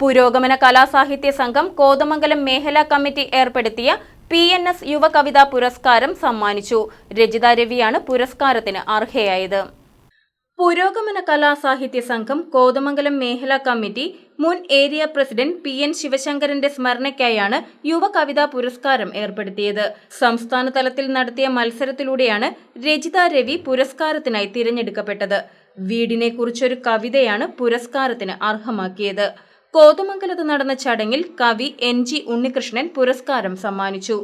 പുരോഗമന കലാസാഹിത്യ സംഘം കോതമംഗലം മേഖലാ കമ്മിറ്റി ഏർപ്പെടുത്തിയ പി എൻ എസ് യുവ കവിതാ പുരസ്കാരം സമ്മാനിച്ചു. രജിത രവിയാണ് പുരസ്കാരത്തിന് അർഹയായത്. പുരോഗമന കലാസാഹിത്യ സംഘം കോതമംഗലം മേഖലാ കമ്മിറ്റി മുൻ ഏരിയ പ്രസിഡന്റ് പി എൻ ശിവശങ്കരന്റെ സ്മരണയ്ക്കായാണ് യുവകവിതാ പുരസ്കാരം ഏർപ്പെടുത്തിയത്. സംസ്ഥാന തലത്തിൽ നടത്തിയ മത്സരത്തിലൂടെയാണ് രജിത രവി പുരസ്കാരത്തിനായി തിരഞ്ഞെടുക്കപ്പെട്ടത്. വീടിനെ കുറിച്ചൊരു കവിതയാണ് പുരസ്കാരത്തിന് അർഹമാക്കിയത്. കോതമംഗലത്ത് നടന്ന ചടങ്ങിൽ കവി എൻ ജി ഉണ്ണികൃഷ്ണൻ പുരസ്കാരം സമ്മാനിച്ചു.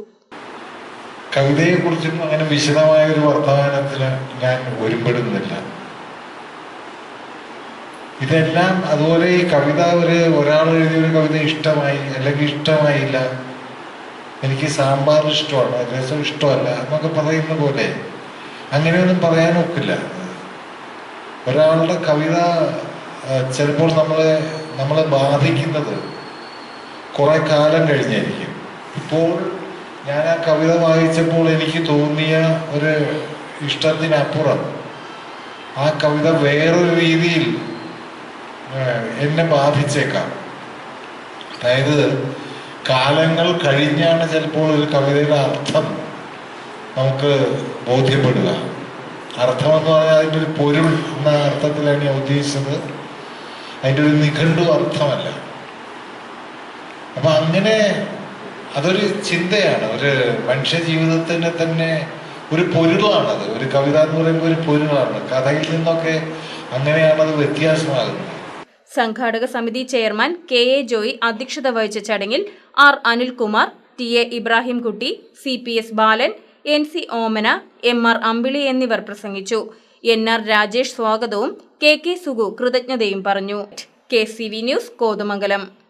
കവിതയെക്കുറിച്ചും അങ്ങനെ വിശദമായ ഒരു വർത്തമാനത്തിൽ ഞാൻ ഒരുപ്പെടുന്നില്ല. ഇതെല്ലാം അതുപോലെ ഈ കവിത ഒരു ഒരാൾ എഴുതിയ ഒരു കവിത ഇഷ്ടമായി അല്ലെങ്കിൽ ഇഷ്ടമായില്ല. എനിക്ക് സാമ്പാർ ഇഷ്ടമാണ് രസം ഇഷ്ടമല്ല എന്നൊക്കെ പറയുന്ന പോലെ അങ്ങനെയൊന്നും പറയാനൊക്കില്ല. ഒരാളുടെ കവിത ചിലപ്പോൾ നമ്മളെ നമ്മളെ ബാധിക്കുന്നത് കുറെ കാലം കഴിഞ്ഞായിരിക്കും. ഇപ്പോൾ ഞാൻ ആ കവിത വായിച്ചപ്പോൾ എനിക്ക് തോന്നിയ ഒരു ഇഷ്ടത്തിനപ്പുറം ആ കവിത വേറൊരു രീതിയിൽ എന്നെ ബാധിച്ചേക്കാം. അതായത് കാലങ്ങൾ കഴിഞ്ഞാണ് ചിലപ്പോൾ ഒരു കവിതയുടെ അർത്ഥം നമുക്ക് ബോധ്യപ്പെടുക. അർത്ഥം എന്ന് പറഞ്ഞാൽ അതിന്റെ ഒരു പൊരുൾ എന്ന അർത്ഥത്തിലാണ് ഞാൻ ഉദ്ദേശിച്ചത്. അതിന്റെ ഒരു നിഘണ്ടു അർത്ഥമല്ല. അപ്പൊ അങ്ങനെ അതൊരു ചിന്തയാണ്. ഒരു മനുഷ്യ ജീവിതത്തിന് തന്നെ ഒരു പൊരുളാണത്. ഒരു കവിത എന്ന് പറയുമ്പോൾ ഒരു പൊരുളാണ്. കഥയിൽ നിന്നൊക്കെ അങ്ങനെയാണത് വ്യത്യാസമാകുന്നത്. സംഘാടക സമിതി ചെയർമാൻ കെ എ ജോയി അധ്യക്ഷത വഹിച്ച ചടങ്ങിൽ R Anilkumar T A Ibrahimkutty C P S Balan N C Omana M R Ambili എന്നിവർ പ്രസംഗിച്ചു. എൻ ആർ രാജേഷ് സ്വാഗതവും കെ കെ സുഗു കൃതജ്ഞതയും പറഞ്ഞു. K C V news Kothamangalam.